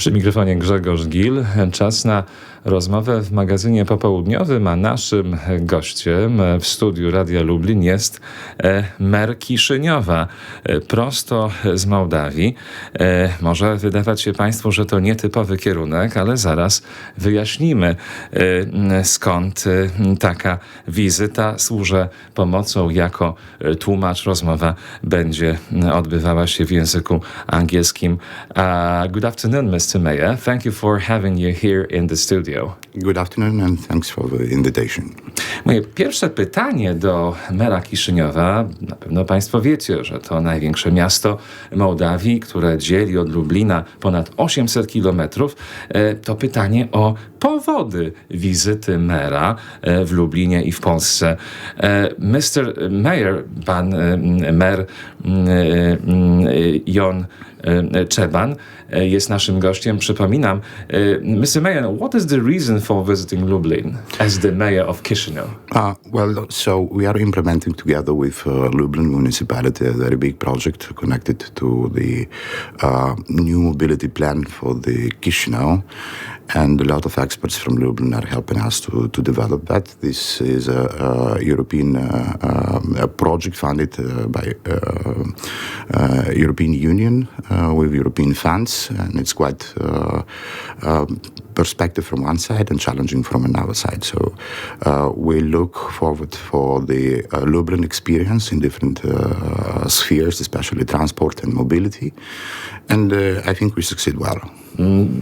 Przy mikrofonie Grzegorz Gil. Czas na rozmowę w magazynie popołudniowym, a naszym gościem w studiu Radia Lublin jest e, mer Kiszyniowa, e, prosto z Mołdawii. E, Może wydawać się Państwu, że to nietypowy kierunek, ale zaraz wyjaśnimy skąd taka wizyta. Służę pomocą jako tłumacz. Rozmowa będzie odbywała się w języku angielskim. Uh, good afternoon, Mr. Mayor. Thank you for having you here in the studio. Good afternoon and thanks for the invitation. Moje pierwsze pytanie do mera Kiszyniowa, na pewno Państwo wiecie, że to największe miasto Mołdawii, które dzieli od Lublina ponad 800 kilometrów, e, to pytanie o powody wizyty mera e, w Lublinie i w Polsce. E, Mr. Mayor, pan mer Jon Czeban e, jest naszym gościem. Przypominam, e, Mr. Mayor, what is the reason for visiting Lublin as the mayor of Chisinau? Uh, well, so we are implementing together with uh, Lublin municipality a very big project connected to the uh, new mobility plan for the Chisinau. And a lot of experts from Lublin are helping us to, to develop that. This is a, a European uh, um, a project funded uh, by uh, uh, European Union uh, with European funds, and it's quite uh, um, perspective from one side and challenging from another side. So uh, we look forward for the uh, Lublin experience in different uh, spheres, especially transport and mobility, and uh, I think we succeed well.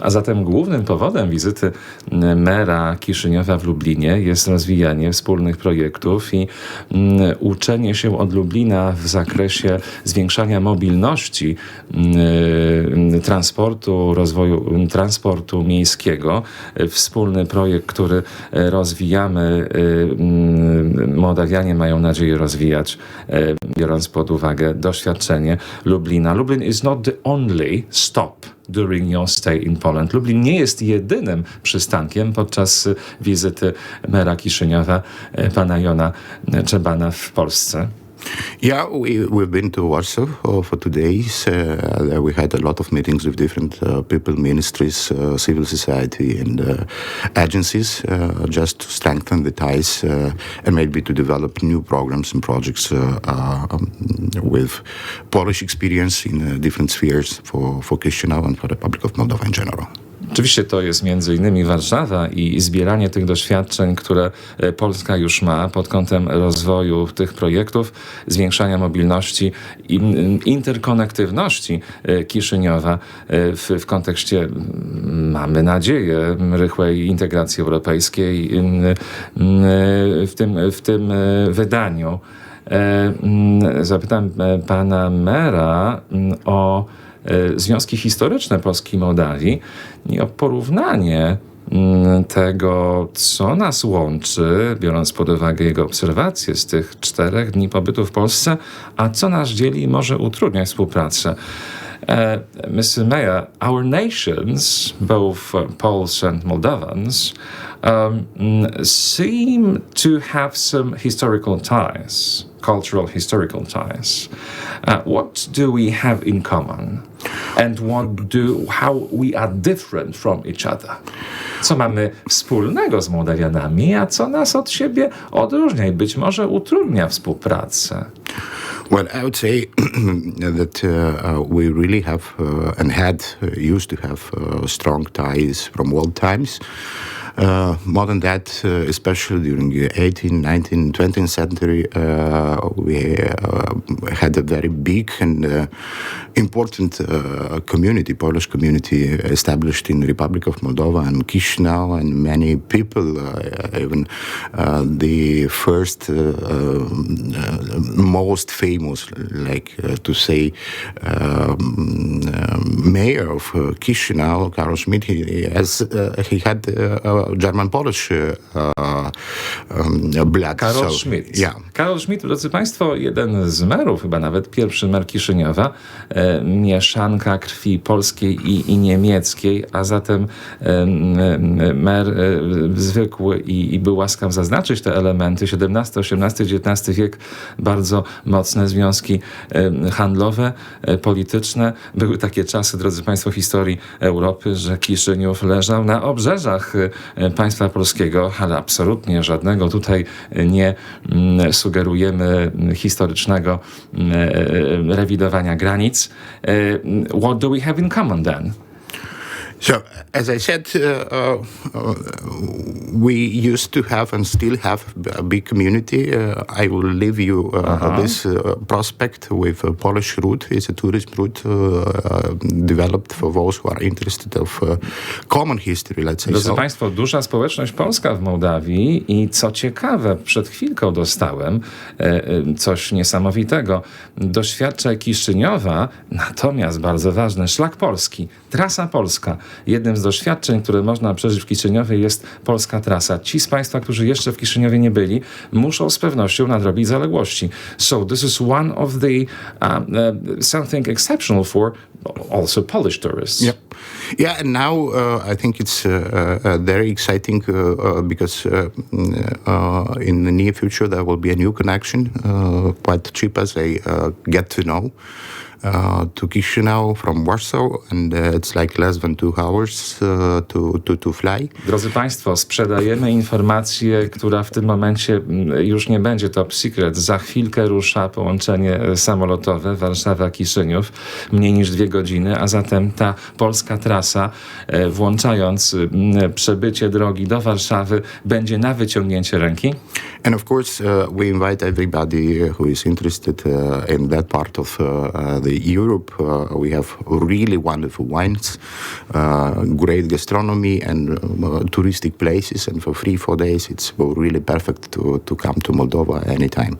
A zatem głównym powodem wizyty m, mera Kiszyniowa w Lublinie jest rozwijanie wspólnych projektów i mm, uczenie się od Lublina w zakresie zwiększania mobilności mm, transportu, rozwoju mm, transportu miejskiego. E, Wspólny projekt, który e, rozwijamy, e, Mołdawianie mają nadzieję rozwijać, biorąc pod uwagę doświadczenie Lublina. Lublin is not the only stop during your stay in Poland. Lublin nie jest jedynym przystankiem podczas wizyty mera Kiszyniowa, pana Jona Czebana w Polsce. Yeah, we, we've been to Warsaw uh, for two days. Uh, we had a lot of meetings with different uh, people, ministries, uh, civil society, and uh, agencies, uh, just to strengthen the ties and maybe to develop new programs and projects um, with Polish experience in different spheres for, for Chisinau and for the Republic of Moldova in general. Oczywiście to jest między innymi Warszawa i zbieranie tych doświadczeń, które e, Polska już ma pod kątem rozwoju tych projektów, zwiększania mobilności i interkonektywności e, Kiszyniowa e, w, w kontekście, mamy nadzieję, rychłej integracji europejskiej w tym, w tym wydaniu. Zapytam pana mera o związki historyczne Polski i Mołdawii i o porównanie mm, tego, co nas łączy, biorąc pod uwagę jego obserwacje z tych czterech dni pobytu w Polsce, a co nas dzieli i może utrudniać współpracę. Uh, Mr. Mayor, our nations, both uh, Poles and Moldovans, um, mm, seem to have some historical ties, cultural historical ties. Uh, what do we have in common? And what do, how we are different from each other? Co mamy wspólnego z Mołdawianami, a co nas od siebie odróżnia i być może utrudnia współpracę? Well, I would say that uh, uh, we really have uh, and had uh, used to have uh, strong ties from old times. Uh, more than that, uh, especially during the 18th, 19th, 20th century, uh, we had a very big and important community, Polish community, established in the Republic of Moldova and Chisinau, and many people, even the first, um, most famous, like to say, um, mayor of uh, Chisinau, Karol Schmidt, he, has, he had uh, uh, German-Polish uh, um, blood. Karol so, Schmidt. Yeah. Karol Schmidt, drodzy Państwo, jeden z merów, chyba nawet pierwszy mer Kiszyniowa, e, mieszanka krwi polskiej i, i niemieckiej, a zatem e, mer e, zwykły i, i był łaskaw zaznaczyć te elementy. XVII, XVIII, XIX wiek, bardzo mocne związki e, handlowe, e, polityczne. Były takie czasy, drodzy Państwo, w historii Europy, że Kiszyniów leżał na obrzeżach e, państwa polskiego, ale absolutnie żadnego tutaj nie mm, sugerujemy historycznego mm, e, rewidowania granic. E, What do we have in common then? So, as I said, uh, uh, uh, we used to have and still have a big community. Uh, I will leave you uh, this uh, prospect with a Polish route. It's a tourism route uh, uh, developed for those who are interested of uh, common history, let's say Drodzy so. Państwo, duża społeczność polska w Mołdawii i co ciekawe, przed chwilką dostałem e, e, coś niesamowitego. Doświadcza Kiszyniowa, natomiast bardzo ważne, szlak polski, trasa polska. Jednym z doświadczeń, które można przeżyć w Kiszyniowie jest polska trasa. Ci z Państwa, którzy jeszcze w Kiszyniowie nie byli, muszą z pewnością nadrobić zaległości. So this is one of the um, uh, something exceptional for also Polish tourists. Yeah, yeah, and now uh, I think it's uh, uh, uh, very exciting uh, uh, because uh, mm, uh, in the near future there will be a new connection, uh, quite cheap as I uh, get to know. Uh, to Chisinau from Warsaw, and uh, it's like less than two hours uh, to, to, to fly. Drodzy Państwo, sprzedajemy informację, która w tym momencie mm, już nie będzie top secret. Za chwilkę rusza połączenie e, samolotowe Warszawa-Kiszyniów, mniej niż dwie godziny, a zatem ta polska trasa, e, włączając mm, przebycie drogi do Warszawy, będzie na wyciągnięcie ręki. And of course, uh, we invite everybody who is interested uh, in that part of uh, uh, the Europe. Uh, we have really wonderful wines, uh, great gastronomy, and uh, touristic places. And for three, four days, it's really perfect to, to come to Moldova anytime.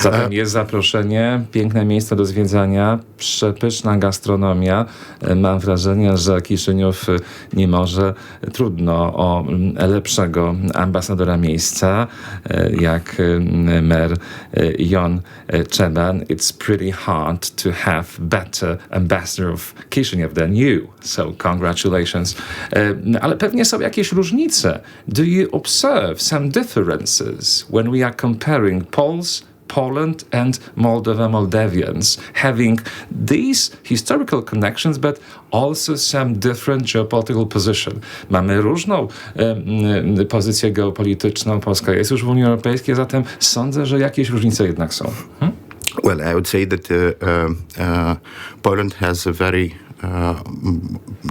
Zatem jest zaproszenie, piękne miejsce do zwiedzania, przepyszna gastronomia. E, Mam wrażenie, że Kiszyniów e, nie może, trudno o mm, lepszego ambasadora miejsca, e, jak e, mer e, Jon e, Czeban. It's pretty hard to have better ambassador of Kishinev than you. So congratulations. Ale pewnie są jakieś różnice. Do you observe some differences when we are comparing Poles Poland and Moldova Moldavians, having these historical connections, but also some different geopolitical position. Mamy różną em, pozycję geopolityczną. Polska jest już w Unii Europejskiej, zatem sądzę, że jakieś różnice jednak są. Hmm? Well, I would say that uh, uh, uh, Poland has a very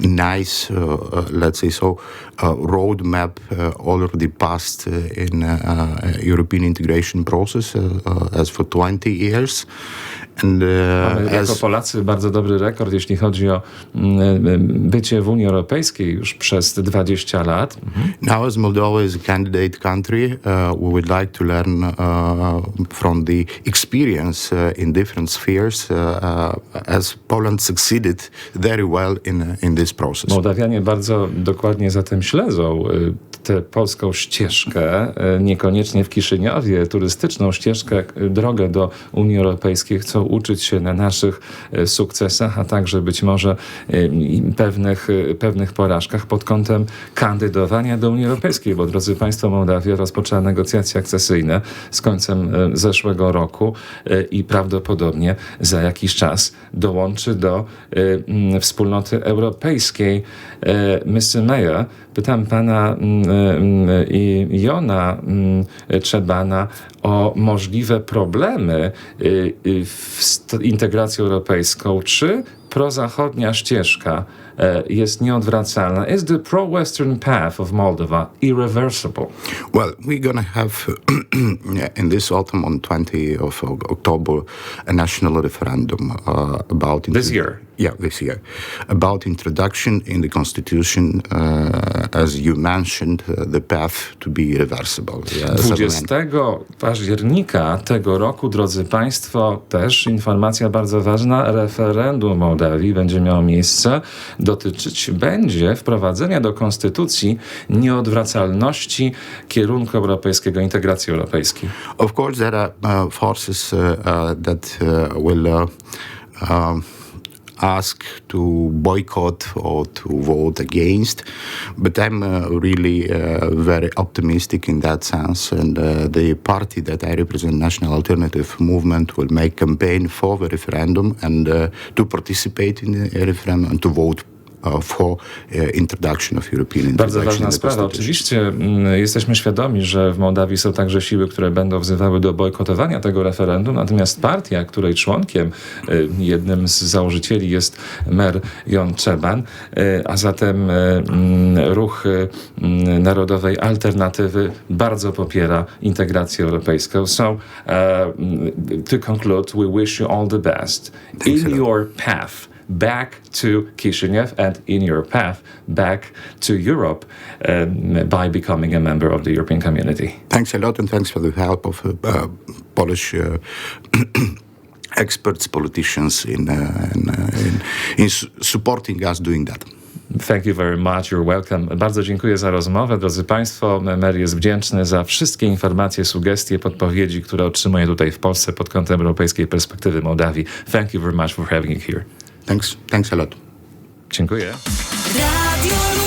nice, uh, uh, let's say so, uh, roadmap uh, already passed uh, in uh, uh, European integration process uh, uh, as for 20 years. And uh, Mamy jako as Polacy bardzo dobry rekord, jeśli chodzi o mm, em, bycie w Unii Europejskiej już przez 20 lat. Now, as Moldova is a candidate country, uh, we would like to learn uh, from the experience uh, in different spheres, uh, uh, as Poland succeeded very well in in this process. Mołdawianie bardzo dokładnie zatem śledzą y, tę polską ścieżkę, y, niekoniecznie w Kiszyniowie, turystyczną ścieżkę, y, drogę do Unii Europejskiej. Chcą uczyć się na naszych y, sukcesach, a także być może y, pewnych, y, pewnych porażkach pod kątem kandydowania do Unii Europejskiej, bo drodzy Państwo, Mołdawia rozpoczęła negocjacje akcesyjne z końcem y, zeszłego roku y, i prawdopodobnie za jakiś czas dołączy do y, mm, wspólnoty europejskiej. Mr. Mayor, pytam pana mm, Jona mm, Trzebana o możliwe problemy y, y, w st- integrację europejską. Czy prozachodnia ścieżka jest nieodwracalna? Is the pro-western path of Moldova irreversible? Well, we're going to have in this autumn on 20 of October a national referendum uh, about This year? Yeah, this year about introduction in the constitution, uh, as you mentioned, uh, the path to be reversible. Yeah, as a 20 października tego roku, drodzy Państwo, też informacja bardzo ważna, referendum Mołdawii będzie miało miejsce, dotyczyć będzie wprowadzenia do konstytucji nieodwracalności kierunku europejskiego, integracji europejskiej. Of course, there are uh, forces uh, that uh, will uh, um, ask to boycott or to vote against, but I'm uh, really uh, very optimistic in that sense. And uh, the party that I represent, National Alternative Movement, will make campaign for the referendum and to participate in the referendum and to vote. For uh, introduction of European Bardzo ważna sprawa. Oczywiście mm, jesteśmy świadomi, że w Mołdawii są także siły, które będą wzywały do bojkotowania tego referendum, natomiast partia, której członkiem, y, jednym z założycieli jest mer Jon Czeban, y, a zatem y, mm, ruch mm, Narodowej Alternatywy bardzo popiera integrację europejską. So, uh, to conclude, we wish you all the best in your path back to Kishinev and in your path back to Europe um, by becoming a member of the European community. Thanks a lot, and thanks for the help of uh, Polish uh, experts, politicians in, uh, in, uh, in, in su- supporting us doing that. Thank you very much. You're welcome. Bardzo dziękuję za rozmowę. Drodzy Państwo, Mer jest wdzięczny za wszystkie informacje, sugestie, podpowiedzi, które otrzymuje tutaj w Polsce pod kątem europejskiej perspektywy Mołdawii. Thank you very much for having it here. Thanks, thanks a lot. Dziękuję. Radio.